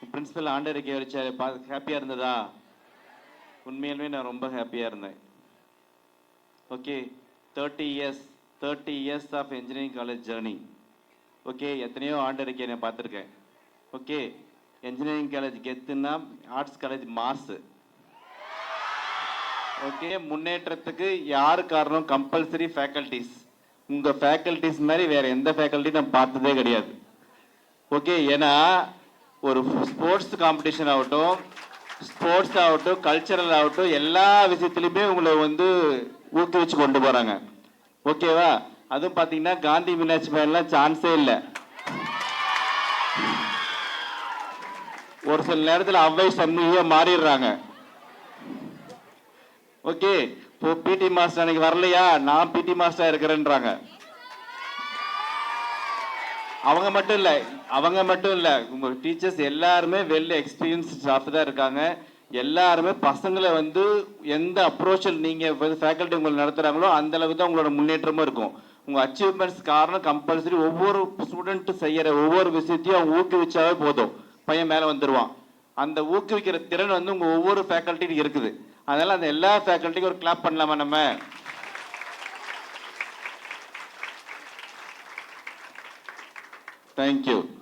Principal ஆண்டறிக்கை வச்சாரு பா ஹாப்பியாக இருந்ததா? உண்மையிலுமே நான் ரொம்ப ஹாப்பியாக இருந்தேன். Okay thirty years thirty years of engineering college journey okay எத்தனையோ ஆண்டறிக்கை நான் பார்த்துருக்கேன். ஓகே இன்ஜினியரிங் காலேஜ் கெத்துன்னா ஆர்ட்ஸ் காலேஜ் மாசு ஓகே முன்னேற்றத்துக்கு யார் காரணம்? கம்பல்சரி ஃபேக்கல்டிஸ் உங்கள் ஃபேக்கல்டிஸ் மாதிரி வேறு எந்த ஃபேக்கல்ட்டி நான் பார்த்ததே கிடையாது. ஓகே ஏன்னா ஒரு ஸ்போர்ட்ஸ் காம்படிஷன் ஆகட்டும் ஸ்போர்ட்ஸ் ஆகட்டும் கல்ச்சரல் ஆகட்டும் எல்லா விஷயத்துலையுமே உங்களை வந்து ஊக்குவிச்சு கொண்டு போறாங்க. ஓகேவா அதுவும் பார்த்தீங்கன்னா காந்தி மீனாட்சி மேலாம் சான்ஸே இல்லை. ஒரு சில நேரத்தில் அவ்வை சண்முகியா மாறிடுறாங்க. ஓகே இப்போ பிடி மாஸ்டர் அன்னைக்கு வரலையா? நான் பிடி மாஸ்டராக இருக்கிறேன்றாங்க. அவங்க மட்டும் இல்ல அவங்க மட்டும் இல்ல. உங்க டீச்சர்ஸ் எல்லாருமே வெல் எக்ஸ்பீரியன்ஸ் ஸ்டாஃப் தான் இருக்காங்க. எல்லாருமே பசங்களை வந்து எந்த அப்ரோச்சில் நீங்க ஃபேக்கல்ட்டி உங்களை நடத்துறாங்களோ அந்த அளவுக்கு தான் உங்களோட முன்னேற்றமும் இருக்கும். உங்க அச்சீவ்மெண்ட்ஸ் காரணம் கம்பல்சரி ஒவ்வொரு ஸ்டூடெண்ட் செய்யற ஒவ்வொரு விஷயத்தையும் அவங்க ஊக்குவிச்சாவே போதும். பையன் மேல வந்துருவான். அந்த ஊக்குவிக்கிற திறன் வந்து உங்க ஒவ்வொரு ஃபேக்கல்ட்டியும் இருக்குது. அதனால அந்த எல்லா ஃபேக்கல்ட்டிக்கும் ஒரு கிளாப் பண்ணலாமா நம்ம? Thank you.